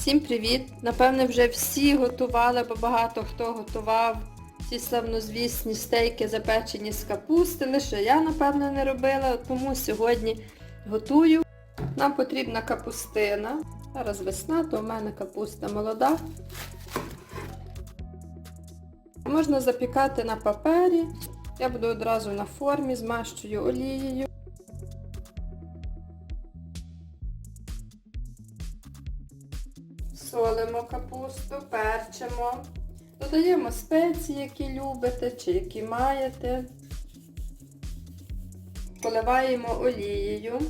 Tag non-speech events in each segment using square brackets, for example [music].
Всім привіт! Напевне, вже всі готували, бо багато хто готував ці славнозвісні стейки запечені з капусти. Лише я, напевно, не робила, тому сьогодні готую. Нам потрібна капустина. Зараз весна, то в мене капуста молода. Можна запікати на папері. Я буду одразу на формі, змащую олією. Солимо капусту, перчимо. Додаємо спеції, які любите чи які маєте. Поливаємо олією.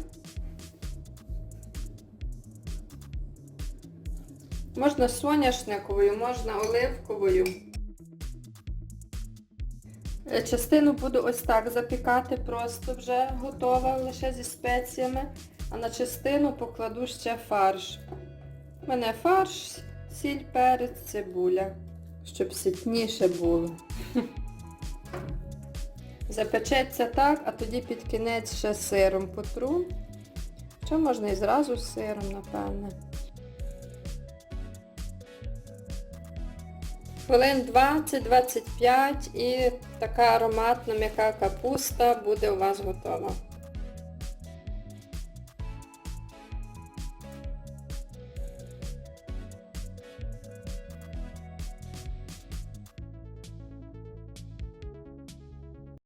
Можна соняшниковою, можна оливковою. Е, Частину буду ось так запікати, просто вже готова, лише зі спеціями. А на частину покладу ще фарш. У мене фарш, сіль, перець, цибуля, щоб ситніше було. [laughs] Запечеться так, а тоді під кінець ще сиром потру. Що можна і зразу з сиром, напевне. Хвилин 20-25 і така ароматна м'яка капуста буде у вас готова.